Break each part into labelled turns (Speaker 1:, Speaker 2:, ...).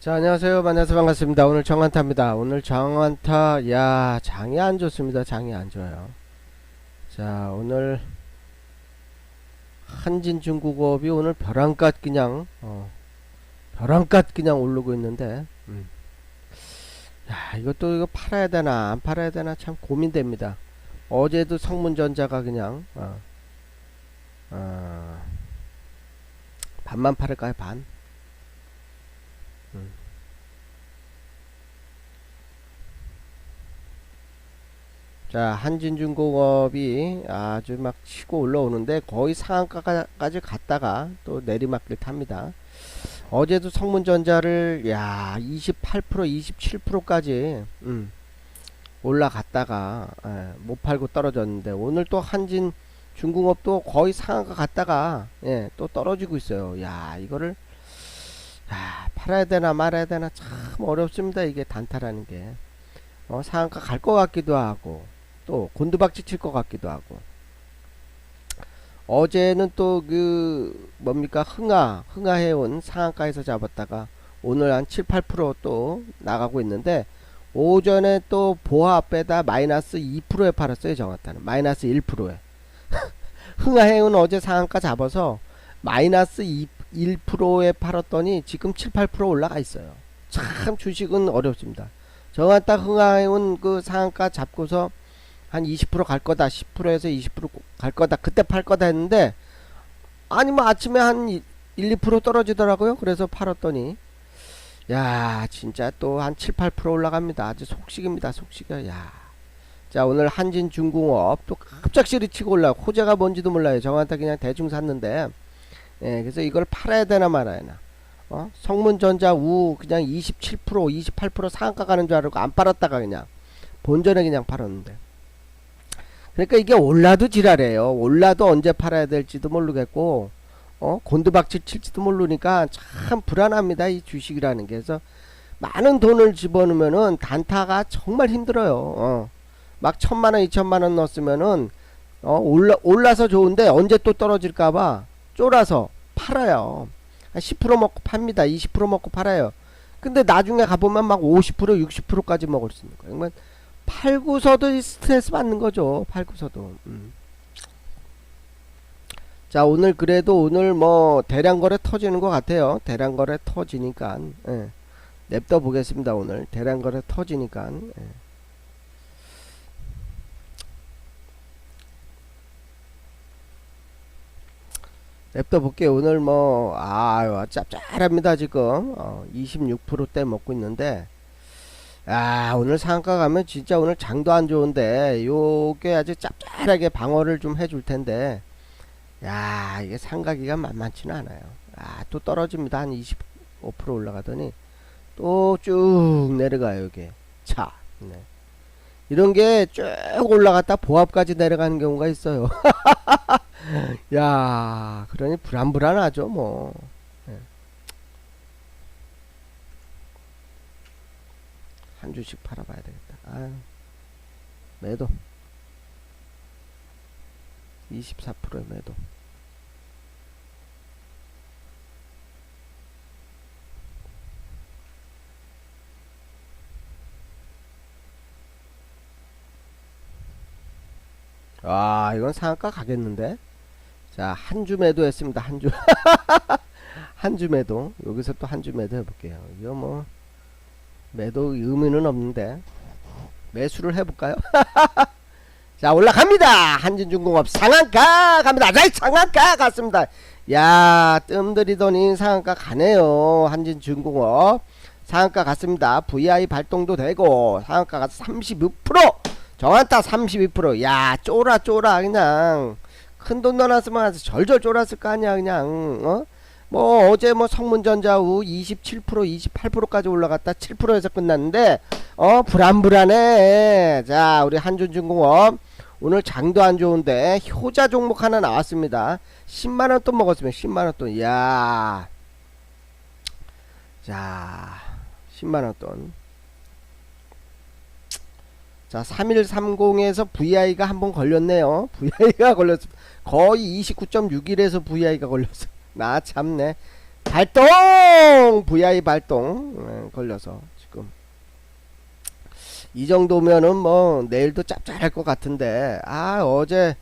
Speaker 1: 자 안녕하세요. 만나서 반갑습니다. 오늘 정한타입니다. 오늘 정한타 야 장이 안 좋습니다. 장이 안 좋아요. 자 오늘 한진중국업이 오늘 벼랑갓 그냥 어, 벼랑갓 그냥 오르고 있는데 음. 야 이것도 이거 팔아야 되나 안 팔아야 되나 참 고민됩니다. 어제도 성문전자가 그냥 어, 어, 반만 팔을까요 반 자, 한진중공업이 아주 막 치고 올라오는데 거의 상한가까지 갔다가 또 내리막길 탑니다. 어제도 성문전자를 야, 28% 27%까지 음, 올라갔다가 예, 못 팔고 떨어졌는데 오늘 또 한진 중공업도 거의 상한가 갔다가 예, 또 떨어지고 있어요. 야, 이거를 야, 팔아야 되나 말아야 되나 참 어렵습니다. 이게 단타라는 게. 어, 상한가 갈 것 같기도 하고 또 곤두박질 칠 것 같기도 하고 어제는 또 그 뭡니까 흥하 흥하해온 상한가에서 잡았다가 오늘 한 7, 8%또 나가고 있는데 오전에 또 보합 빼다 마이너스 2%에 팔았어요 정확하는 마이너스 1%에 흥하해온 어제 상한가 잡아서 마이너스 2, 1%에 팔았더니 지금 7, 8% 올라가 있어요. 참 주식은 어렵습니다. 정확다 흥하해온 그 상한가 잡고서 한 20%갈 거다 10%에서 20%갈 거다 그때 팔 거다 했는데 아니 뭐 아침에 한 1, 2% 떨어지더라고요. 그래서 팔았더니. 야 진짜 또 한 7, 8% 올라갑니다. 아주 속식입니다 속식이야. 야. 자 오늘 한진중공업 또 갑작스레 치고 올라 호재가 뭔지도 몰라요. 정한테 그냥 대충 샀는데 예 그래서 이걸 팔아야 되나 말아야 되나 어? 성문전자 우 그냥 27% 28% 상한가 가는 줄 알고 안 팔았다가 그냥 본전에 그냥 팔았는데 그러니까 이게 올라도 지랄해요. 올라도 언제 팔아야 될지도 모르겠고, 어, 곤두박질 칠지도 모르니까 참 불안합니다. 이 주식이라는 게. 그래서 많은 돈을 집어넣으면은 단타가 정말 힘들어요. 어. 막 천만원, 이천만원 넣었으면은, 어, 올라, 올라서 좋은데 언제 또 떨어질까봐 쫄아서 팔아요. 한 10% 먹고 팝니다. 20% 먹고 팔아요. 근데 나중에 가보면 막 50%, 60%까지 먹을 수 있는 거예요. 그러면 팔고서도 스트레스 받는 거죠. 팔고서도. 음. 자 오늘 그래도 오늘 뭐 대량 거래 터지는 것 같아요. 대량 거래 터지니까 예. 냅둬 보겠습니다. 오늘 대량 거래 터지니까. 예. 냅둬 볼게요. 오늘 뭐 아유 짭짤합니다 지금. 어, 26%대 먹고 있는데. 아 오늘 상가 가면 진짜 오늘 장도 안 좋은데 요게 아주 짭짤하게 방어를 좀 해줄 텐데. 야 이게 상가기가 만만치는 않아요. 아 또 떨어집니다. 한 25% 올라가더니 또 쭉 내려가요 이게. 차. 네. 이런 게 쭉 올라갔다 보합까지 내려가는 경우가 있어요 야 그러니 불안불안하죠 뭐 한 주씩 팔아봐야 되겠다. 아유, 매도. 24%의 매도. 아, 이건 상한가 가겠는데? 자, 한 주 매도 했습니다. 한 주. 한 주 매도. 여기서 또 한 주 매도 해볼게요. 이거 뭐. 매도 의미는 없는데 매수를 해볼까요? 자 올라갑니다 한진중공업 상한가 갑니다 자 상한가 갔습니다 야 뜸들이더니 상한가 가네요 한진중공업 상한가 갔습니다 VI 발동도 되고 상한가가 32% 정한타 32%야 쫄아 쫄아 그냥 큰 돈 넣어놨으면 절절 쫄았을 거 아니야 그냥. 어? 뭐 어제 뭐 성문전자 후27% 28%까지 올라갔다 7%에서 끝났는데 어? 불안불안해. 자 우리 한준중공업. 오늘 장도 안 좋은데 효자 종목 하나 나왔습니다. 10만원 돈 먹었으면 10만원 돈 이야. 자 10만원 돈. 자 3130에서 VI가 한 번 걸렸네요. VI가 걸렸습니다 거의 29.61에서 VI가 걸렸어 나 참네. 발동! VI 발동 예, 걸려서 지금. 이 정도면은 뭐 내일도 짭짤할 것 같은데. 아 어제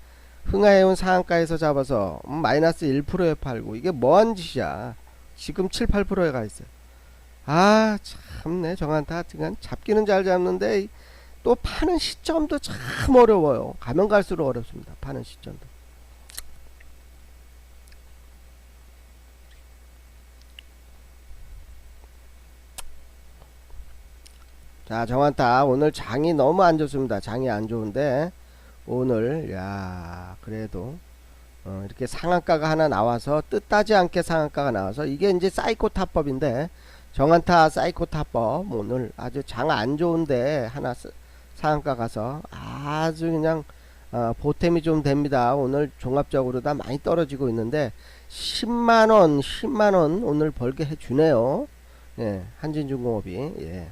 Speaker 1: 흥하해온 상한가에서 잡아서 음, 마이너스 1%에 팔고 이게 뭐한 짓이야. 지금 7, 8%에 가 있어요. 아 참네. 정한타 그냥 잡기는 잘 잡는데 이- 또 파는 시점도 참 어려워요. 가면 갈수록 어렵습니다. 파는 시점도 자 정한타 오늘 장이 너무 안 좋습니다. 장이 안 좋은데 오늘 야 그래도 어, 이렇게 상한가가 하나 나와서 뜻하지 않게 상한가가 나와서 이게 이제 사이코 타법인데 정한타 사이코 타법 오늘 아주 장 안 좋은데 하나 스- 상한가 가서 아주 그냥 어, 보탬이 좀 됩니다. 오늘 종합적으로 다 많이 떨어지고 있는데 10만원 10만원 오늘 벌게 해주네요. 예 한진중공업이. 예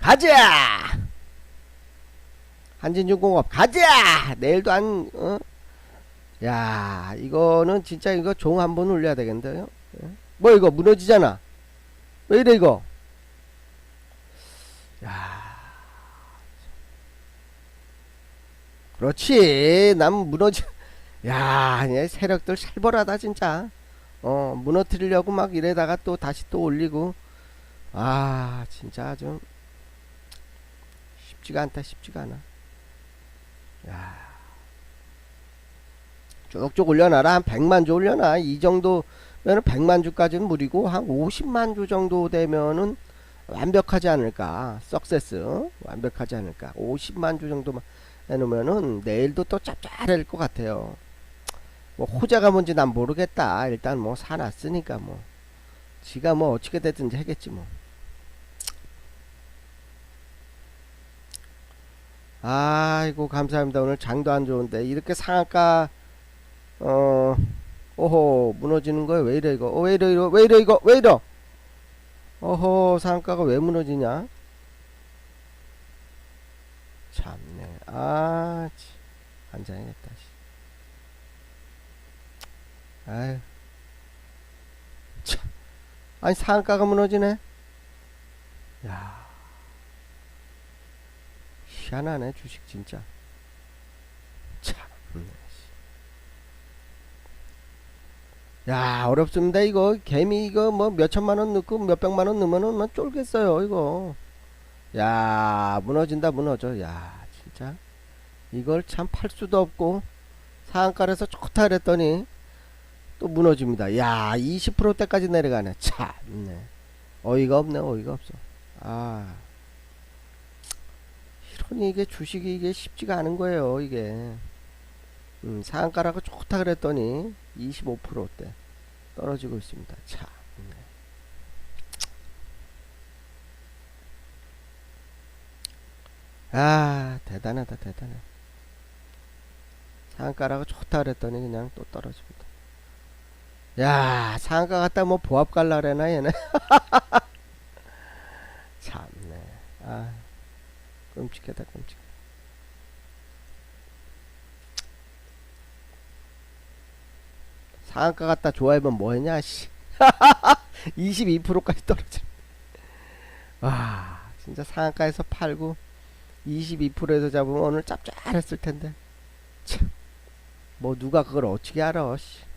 Speaker 1: 가자! 한진중공업 가자! 내일도 안 어? 야 이거는 진짜 이거 종 한 번 올려야 되겠는데요 예? 뭐 이거 무너지잖아. 왜 이래 이거? 야. 그렇지. 난 무너지 야얘 세력들 살벌하다 진짜. 어 무너뜨리려고 막 이래다가 또 다시 또 올리고. 아 진짜 좀 쉽지가 않다 쉽지가 않아. 야. 쭉쭉 올려놔라. 한 100만 주 올려놔. 이 정도면은 100만 주까지는 무리고 한 50만 주 정도 되면은 완벽하지 않을까. 석세스 완벽하지 않을까. 50만 주 정도만 해놓으면은 내일도 또 짭짤할 것 같아요. 뭐 호재가 뭔지 난 모르겠다. 일단 뭐 사놨으니까 뭐. 지가 뭐 어떻게 됐든지 하겠지 뭐 아이고 감사합니다. 오늘 장도 안 좋은데. 이렇게 상한가 어 오호 무너지는 거야? 왜 이래 이거? 어, 왜 이래 이거? 왜 이래 이거? 왜 이래? 어허 상한가가 왜 무너지냐? 참네. 아 치, 앉아야겠다 씨. 아유 참. 아니 상한가가 무너지네? 야 희한하네 주식 진짜. 참네 야 어렵습니다 이거. 개미 이거 뭐 몇천만원 넣고 몇백만원 넣으면은 뭐 쫄겠어요 이거. 야 무너진다 무너져. 야 진짜. 이걸 참 팔 수도 없고 상한가에서 좋다 그랬더니 또 무너집니다. 야 20%대까지 내려가네. 참네. 어이가 없네 어이가 없어. 아 이런 이게 주식이 이게 쉽지가 않은 거예요 이게. 음, 상한가라고 좋다 그랬더니 25%대 떨어지고 있습니다. 참 네. 아 대단하다 대단해. 상한가라고 좋다 그랬더니 그냥 또 떨어집니다. 야 상한가 갔다 뭐 보합 갈라래나 얘네 참네 아 끔찍하다 끔찍 상한가 갔다 좋아하면 뭐했냐 씨 22%까지 떨어져 와 진짜 상한가에서 팔고 22%에서 잡으면 오늘 짭짤했을 텐데 참. 뭐 누가 그걸 어떻게 알아 씨.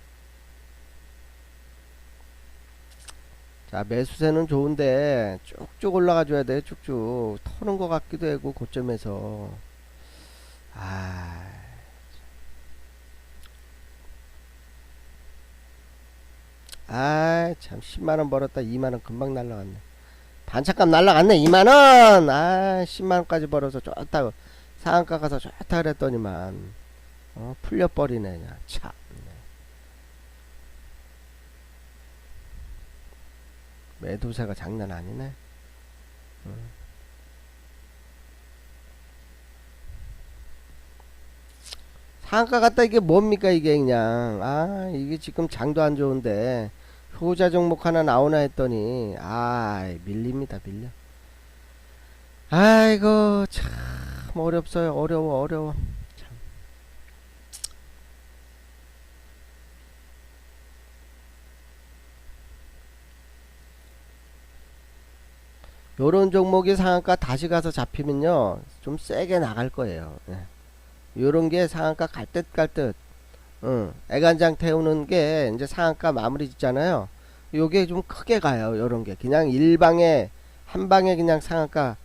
Speaker 1: 자 매수세는 좋은데 쭉쭉 올라가 줘야 돼 쭉쭉 터는 것 같기도 하고 고점에서 아 아, 참, 10만원 벌었다, 2만원 금방 날라갔네. 반찬값 날라갔네, 2만원! 아, 10만원까지 벌어서 좋다고, 상한가 가서 좋다 그랬더니만, 어, 풀려버리네, 그냥, 참. 매도세가 장난 아니네. 음. 상가 갔다 이게 뭡니까 이게 그냥 아 이게 지금 장도 안 좋은데 효자 종목 하나 나오나 했더니 아 밀립니다 밀려 아이고 참 어렵어요 어려워 어려워 참 요런 종목이 상한가 다시 가서 잡히면요 좀 세게 나갈 거예요. 예. 요런 게 상한가 갈 듯 갈듯. 응. 애간장 태우는 게 이제 상한가 마무리 짓잖아요. 요게 좀 크게 가요 요런 게. 그냥 일방에 한 방에 그냥 상한가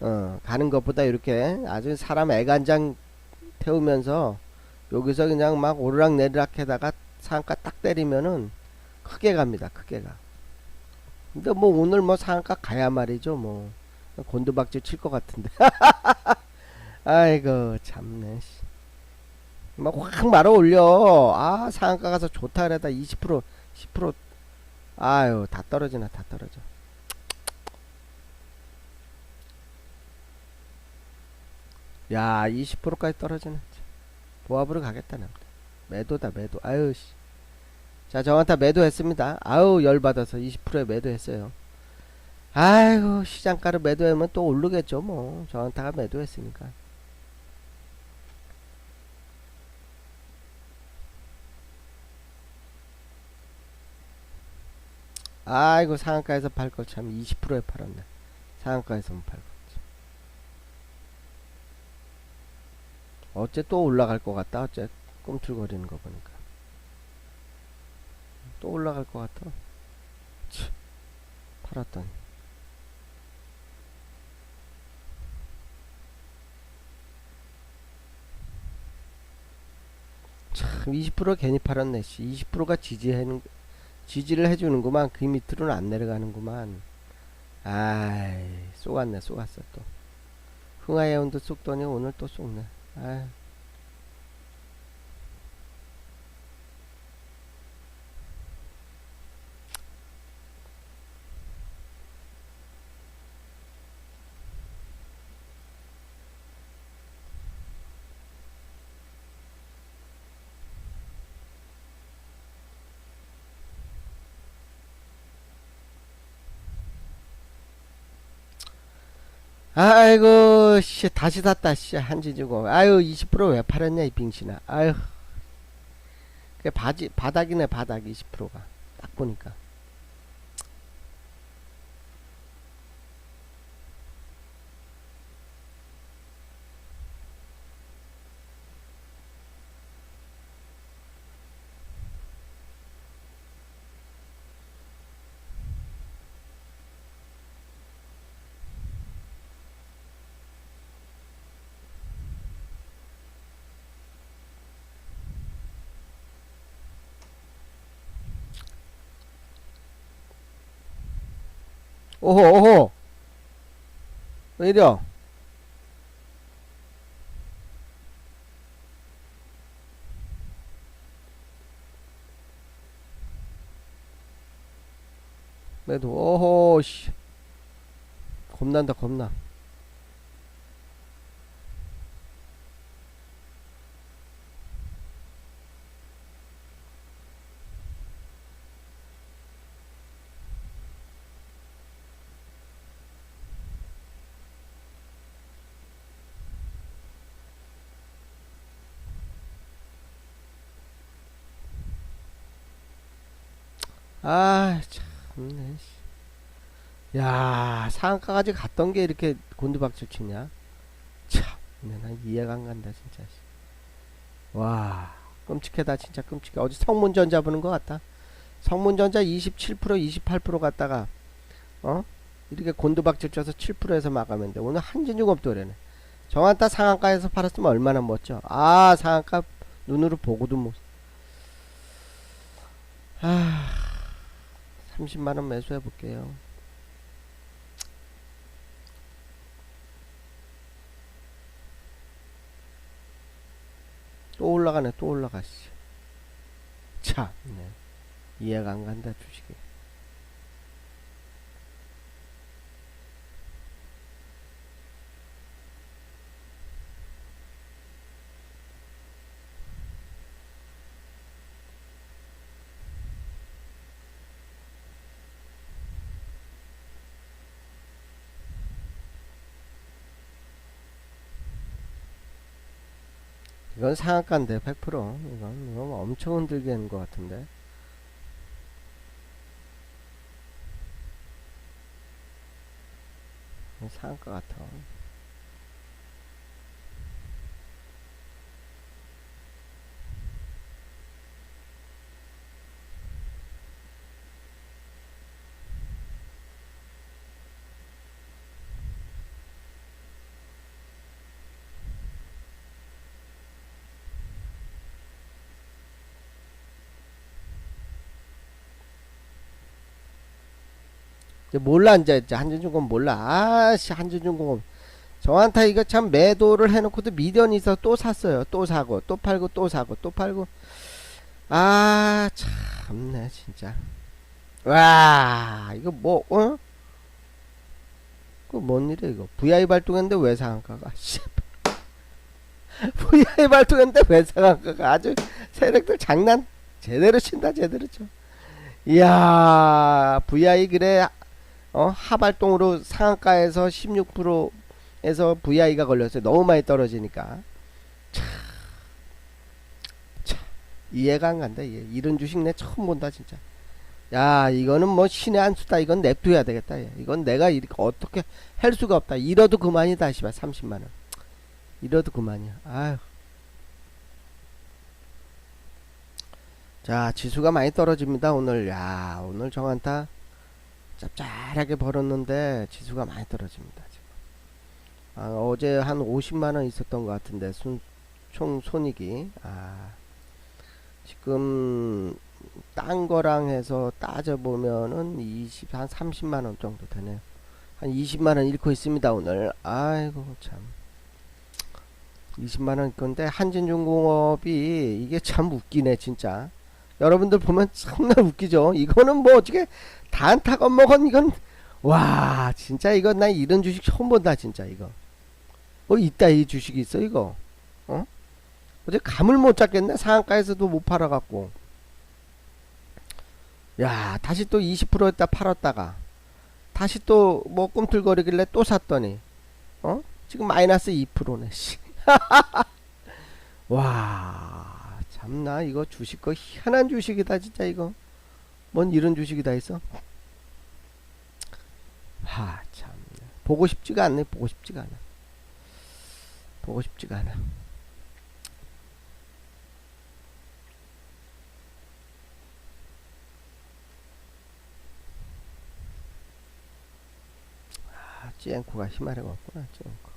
Speaker 1: 어, 가는 것보다 이렇게 아주 사람 애간장 태우면서 여기서 그냥 막 오르락 내리락 해다가 상한가 딱 때리면은 크게 갑니다 크게 가 근데 뭐 오늘 뭐 상한가 가야 말이죠 뭐. 곤두박질 칠 것 같은데. 아이고 참네 막확 말아 올려. 아 상한가 가서 좋다 그래다 20% 10% 아유 다 떨어지나 다 떨어져. 야 20%까지 떨어지네. 보합으로 가겠다 남자 매도다 매도. 아유 씨. 자 정한타 매도했습니다. 아우 열받아서 20%에 매도했어요. 아이고 시장가를 매도하면 또 오르겠죠 뭐. 정한타가 매도했으니까. 아이고 상한가에서 팔 걸 참 20%에 팔았네. 상한가에서만 팔고 어째 또 올라갈 것 같다? 어째 꿈틀거리는 거 보니까 또 올라갈 것 같아. 치, 팔았더니. 참 20% 괜히 팔았네 씨. 20%가 지지하는 지지를 해주는구만. 그 밑으로는 안 내려가는구만. 아이 쏘갔네 쏘갔어 또. 흥하해운도 쏘더니 오늘 또 쏘네. 아이 아이고 씨 다시 샀다 씨 한지 주고. 아유 20%왜 팔았냐 이 빙신아. 아유 그 바지 바닥이네 바닥 20%가. 딱 보니까 오호 오호. 왜 이려 매도. 오호 씨. 겁난다 겁나 아 참네 씨. 야 상한가까지 갔던 게 이렇게 곤두박질 치냐? 참 난 이해가 안 간다 진짜. 씨. 와 끔찍하다 진짜 끔찍해. 어제 성문전자 보는 것 같다. 성문전자 27% 28% 갔다가 어? 이렇게 곤두박질 쳐서 7%에서 마감했는데 오늘 한진중업도 그러네. 정한타 상한가에서 팔았으면 얼마나 멋져. 아 상한가 눈으로 보고도 못. 아, 30만원 매수해 볼게요. 또 올라가네, 또 올라가, 씨. 참, 네. 이해가 안 간다, 주식이. 이건 상한가인데 100% 이건, 이건 엄청 흔들게 하는 것 같은데 상한가 같아. 이제 몰라 이제, 이제 한전중공 몰라. 아씨 한전중공 저한테 이거 참 매도를 해놓고도 미련이 있어 또 샀어요. 또 사고 또 팔고 또 사고 또 팔고. 아 참네 진짜. 와 이거 뭐 어? 그뭔 일이야 이거? VI 발동했는데 왜 상한가가? 씨. VI 발동했는데 왜 상한가가? 아주 세력들 장난? 제대로 친다 제대로 쳐. 이야 VI 그래 어 하발동으로 상한가에서 16%에서 VI가 걸렸어요. 너무 많이 떨어지니까. 이해가 안 간다. 이해. 이런 주식 내 처음 본다 진짜. 야 이거는 뭐 신의 한 수다. 이건 냅둬야 되겠다. 얘. 이건 내가 어떻게 할 수가 없다. 잃어도 그만이다. 씨발 30만 원. 잃어도 그만이야. 아유. 자 지수가 많이 떨어집니다 오늘 야 오늘 정한타 짭짤하게 벌었는데 지수가 많이 떨어집니다 지금. 아, 어제 한 50만 원 있었던 것 같은데 순, 총 손익이 아, 지금 딴 거랑 해서 따져 보면은 20, 한 30만 원 정도 되네요. 한 20만 원 잃고 있습니다 오늘. 아이고 참. 20만 원 건데 한진중공업이 이게 참 웃기네 진짜. 여러분들 보면 정말 웃기죠. 이거는 뭐 어떻게 단타 겁먹은 이건 와 진짜 이건 나 이런 주식 처음 본다 진짜 이거. 어 있다 이 주식이 있어 이거. 어? 어제 감을 못 잡겠네 상한가에서도 못 팔아갖고. 야 다시 또 20%였다 팔았다가. 다시 또 뭐 꿈틀거리길래 또 샀더니. 어? 지금 마이너스 2%네 와 참나 이거 주식 거 희한한 주식이다 진짜 이거. 뭔 이런 주식이 다 있어? 하, 참. 보고 싶지가 않네, 보고 싶지가 않아. 보고 싶지가 않아. 아, 찌앵코가 희망이 없구나, 찌앵코.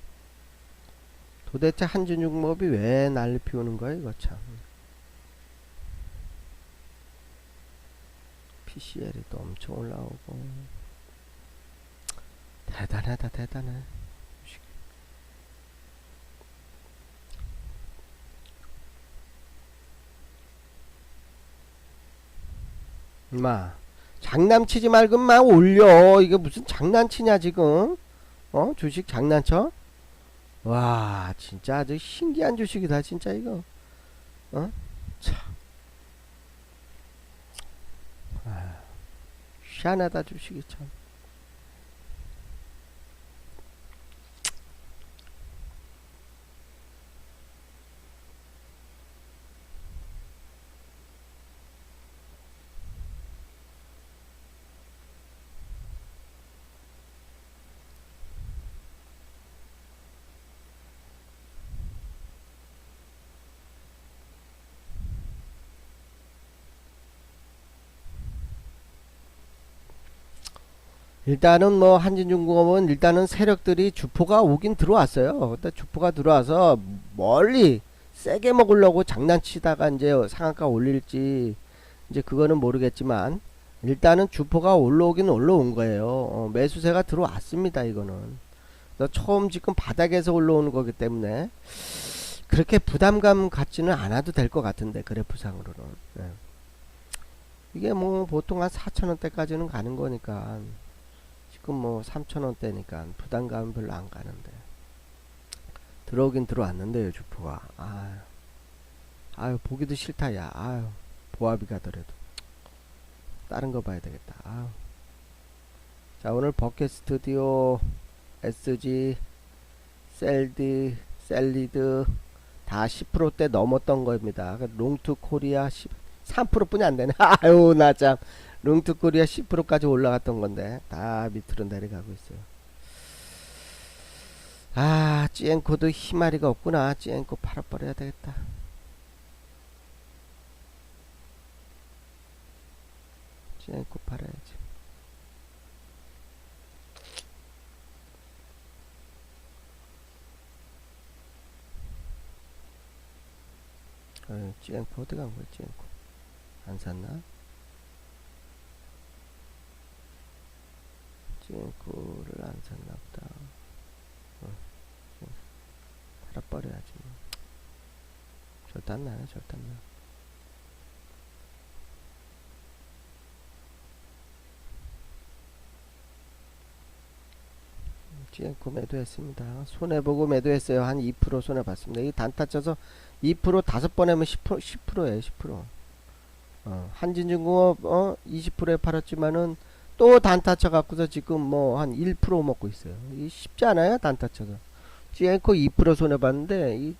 Speaker 1: 도대체 한진중목이 왜 난리 피우는 거야, 이거 참. PCL이 또 엄청 올라오고 대단하다 대단해. 마 장난치지 말고 막 올려. 이게 무슨 장난치냐 지금? 어? 주식 장난쳐? 와 진짜 아주 신기한 주식이다 진짜 이거. 어? 참. 희한하다 주식이 참. 일단은 뭐 한진중공업은 일단은 세력들이 주포가 오긴 들어왔어요. 근데 주포가 들어와서 멀리 세게 먹으려고 장난치다가 이제 상한가 올릴지 이제 그거는 모르겠지만 일단은 주포가 올라오긴 올라온 거예요. 어, 매수세가 들어왔습니다. 이거는. 처음 지금 바닥에서 올라오는 거기 때문에 그렇게 부담감 갖지는 않아도 될 것 같은데 그래프상으로는. 네. 이게 뭐 보통 한 4천원대까지는 가는 거니까 지금 뭐 3천원대니까 부담감은 별로 안 가는데. 들어오긴 들어왔는데요 주포가. 아유. 아유 보기도 싫다 야. 아유 보합이 가더라도. 다른 거 봐야 되겠다. 아유. 자 오늘 버켓 스튜디오 SG 셀디 셀리드 다 10%대 넘었던 겁니다. 롱투 코리아 10, 3% 뿐이 안 되네. 아유 나참 롱투 코리아 10%까지 올라갔던 건데 다 밑으로 내려가고 있어요. 아, 찌앵코도 희마리가 없구나. 찌앵코 팔아버려야 되겠다. 찌앵코 팔아야지. 어, 찌앵코 어디 간 거야, 찌앵코? 안 샀나? 찌앵코를 안 샀나 보다. 팔아버려야지 뭐. 절대 안 나네 절대 안 나. 찌앤코 매도했습니다. 손해보고 매도했어요. 한 2% 손해봤습니다. 이 단타 쳐서 2% 다섯 번 하면 10%, 10%예요. 10%. 어, 한진중공업 어, 20%에 팔았지만은 또 단타 쳐갖고서 지금 뭐 한 1% 먹고 있어요. 이 쉽지 않아요. 단타 쳐서. 찌앤코 2% 손해봤는데 이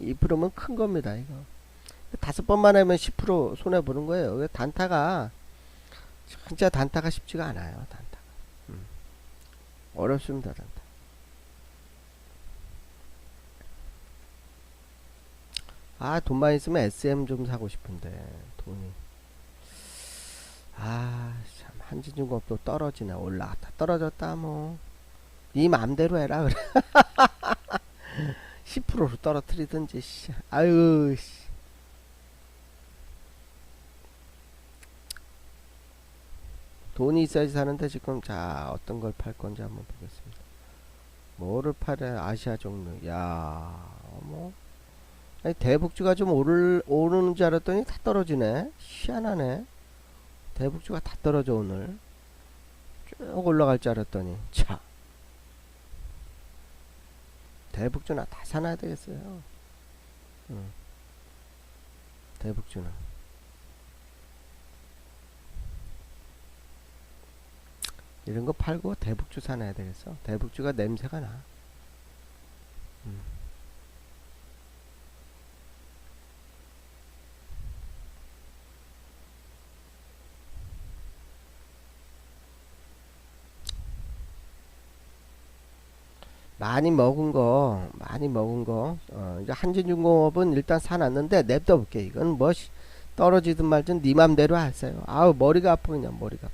Speaker 1: 2%면 큰 겁니다. 이거 다섯 번만 하면 10% 손해 보는 거예요. 왜 단타가 진짜 단타가 쉽지가 않아요. 단타. 음. 어렵습니다. 단타. 아 돈만 있으면 SM 좀 사고 싶은데 돈이 아참 한진중공업도 떨어지나 올라갔다 떨어졌다 뭐. 네 맘대로 해라 그래. 10%로 떨어뜨리든지 씨. 아유 씨. 돈이 있어야지 사는데 지금. 자 어떤 걸 팔 건지 한번 보겠습니다. 뭐를 팔아 아시아 종류? 야뭐. 대북주가 좀 오를 오르는 줄 알았더니 다 떨어지네. 희한하네 대북주가 다 떨어져 오늘 쭉 올라갈 줄 알았더니 차 대북주나 다 사놔야 되겠어요. 응. 대북주나. 이런 거 팔고 대북주 사놔야 되겠어. 대북주가 냄새가 나. 음. 많이 먹은 거, 많이 먹은 거, 어, 이제 한진중공업은 일단 사놨는데 냅둬 볼게. 이건 뭐 시- 떨어지든 말든 네 맘대로 하세요. 아우 머리가 그냥 머리가.